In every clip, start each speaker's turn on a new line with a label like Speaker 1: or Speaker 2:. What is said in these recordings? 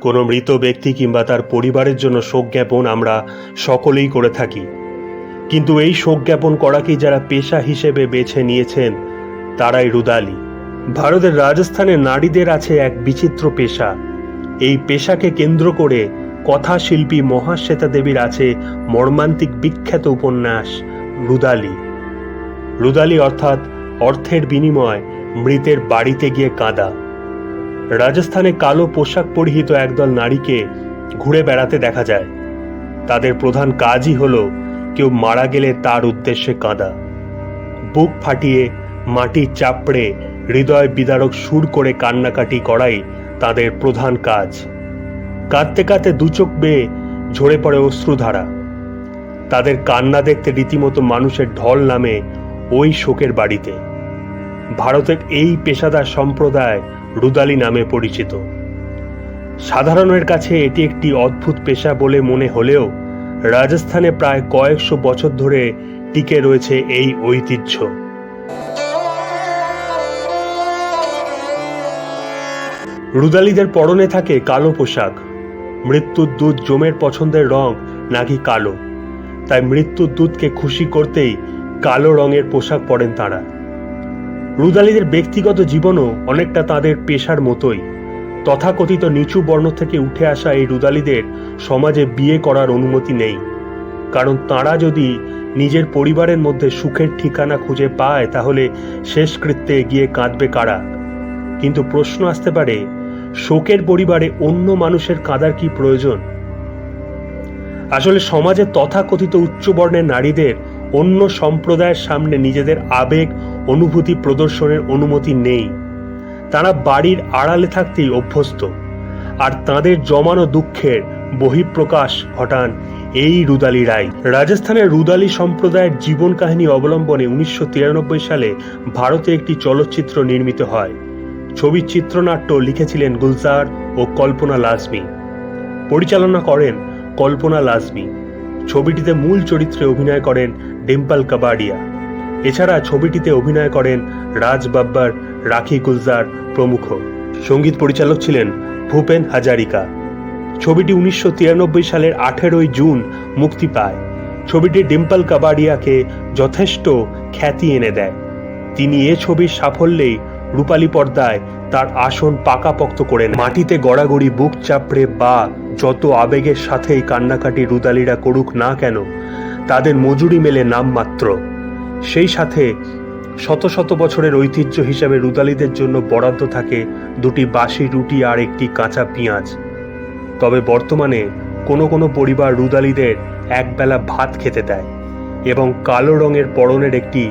Speaker 1: কোনো মৃত ব্যক্তি কিংবা তার পরিবারের জন্য শোক জ্ঞাপন আমরা সকলেই করে থাকি। কিন্তু এই শোক জ্ঞাপন করাকেই যারা পেশা হিসেবে বেছে নিয়েছেন, তারাই রুদালি। ভারতের রাজস্থানে নারীদের আছে এক বিচিত্র পেশা। এই পেশাকে কেন্দ্র করে কথাশিল্পী মহাশ্বেতা দেবীর আছে মর্মান্তিক বিখ্যাত উপন্যাস রুদালি। রুদালি অর্থাৎ অর্থের বিনিময়, মৃতের বাড়িতে গিয়ে কাঁদা। রাজস্থানে কালো পোশাক পরিহিত একদল নারীকে ঘুরে বেড়াতে দেখা যায়। তাদের প্রধান কাজই হল কেউ মারা গেলে তার উদ্দেশ্যে কাঁদা। বুক ফাটিয়ে, মাটি চাপড়ে, হৃদয় বিদারক সুর করে কান্নাকাটি করাই তাদের প্রধান কাজ। কাঁদতে কাঁদতে দুচোখ বেয়ে ঝরে পড়ে অশ্রুধারা। তাদের কান্না দেখতে রীতিমতো মানুষের ঢল নামে ওই শোকের বাড়িতে। ভারতের এই পেশাদার সম্প্রদায় রুদালি নামে পরিচিত। সাধারণের কাছে এটি একটি অদ্ভুত পেশা বলে মনে হলেও রাজস্থানে প্রায় কয়েকশো বছর ধরে টিকে রয়েছে এই ঐতিহ্য। রুদালিদের পরনে থাকে কালো পোশাক। মৃত্যুর দুধ জমের পছন্দের রং নাকি কালো। তাই মৃত্যুর দুধকে খুশি করতেই কালো রঙের পোশাক পরেন তারা। রুদালিদের ব্যক্তিগত জীবনও অনেকটা তাদের পেশার মতোই। তথাকথিত নিচু বর্ণ থেকে উঠে আসা এই রুদালিদের সমাজে বিয়ে করার অনুমতি নেই। কারণ তারা যদি নিজের পরিবারের মধ্যে সুখের ঠিকানা খুঁজে পায়, তাহলে শেষকৃত্যে গিয়ে কাঁদবে কারা? কিন্তু প্রশ্ন আসতে পারে, শোকের পরিবারে অন্য মানুষের কাঁদার কি প্রয়োজন? আসলে সমাজে তথাকথিত উচ্চবর্ণের নারীদের অন্য সম্প্রদায়ের সামনে নিজেদের আবেগ অনুভূতি প্রদর্শনের অনুমতি নেই। তারা বাড়ির আড়ালে থাকতেই অভ্যস্ত, আর তাদের জমানো দুঃখের বহিঃপ্রকাশ ঘটান এই রুদালি রায়। রাজস্থানের রুদালি সম্প্রদায়ের জীবন কাহিনী অবলম্বনে উনিশশো তিরানব্বই সালে ভারতে একটি চলচ্চিত্র নির্মিত হয়। ছবির চিত্রনাট্য লিখেছিলেন গুলজার ও কল্পনা লাজমি। পরিচালনা করেন কল্পনা লাজমি। ছবিটিতে মূল চরিত্রে অভিনয় করেন ডিম্পল কাবাডিয়া। এছাড়া ছবিটিতে অভিনয় করেন রাজ বাব্বার রাখি গুলজার প্রমুখ। সংগীত পরিচালক ছিলেন ভূপেন হাজারিকা। ছবিটি উনিশশো তিরানব্বই সালের আঠেরোই জুন মুক্তি পায়। ছবিটি ডিম্পল কাবাডিয়াকে যথেষ্ট খ্যাতি এনে দেয়। তিনি এ ছবির সাফল্যেই রূপালী পর্দায় তার আসন পাকাপোক্ত করে মাটিতে গড়াগড়ি, বুক চাপড়ে বা যত আবেগের সাথেই কান্নাকাটি রুদালিরা করুক না কেন, তাদের মজুরি মেলে নামমাত্র। সেই সাথে শত শত বছরের ঐতিহ্য হিসাবে রুদালিদের জন্য বরাদ্দ থাকে দুটি বাসি রুটি আর একটি কাঁচা পেঁয়াজ। তবে বর্তমানে কোনো কোনো পরিবার রুদালিদের একবেলা ভাত খেতে দেয় এবং কালো রঙের পরনের একটি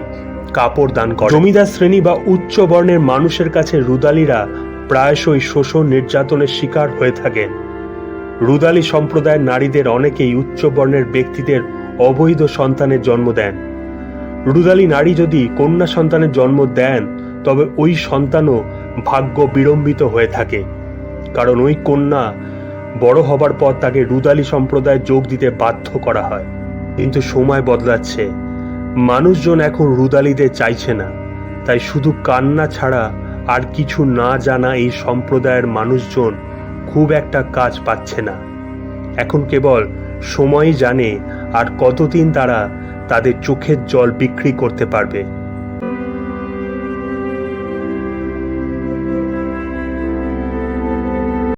Speaker 1: কাপড় দান করে। জমিদার শ্রেণি বা উচ্চ বর্ণের মানুষের কাছে রুদালিরা প্রায়শই শোষণ নির্যাতনের শিকার হয়ে থাকেন। রুদালি সম্প্রদায়ের নারীদের অনেকেই উচ্চ বর্ণের ব্যক্তিদের অবৈধ সন্তানের জন্ম দেন। রুদালি নারী যদি কন্যা সন্তানের জন্ম দেন, তবে ওই সন্তানও ভাগ্য বিড়ম্বিত হয়ে থাকে। কারণ ওই কন্যা বড় হবার পর তাকে রুদালি সম্প্রদায় যোগ দিতে বাধ্য করা হয়। কিন্তু সময় বদলাচ্ছে। মানুষজন এখন রুদালিদের চাইছে না। তাই শুধু কান্না ছাড়া আর কিছু না জানা এই সম্প্রদায়ের মানুষজন খুব একটা কাজ পাচ্ছে না। এখন কেবল সময়ই জানে আর কতদিন তারা তাদের চোখের জল বিক্রি করতে পারবে।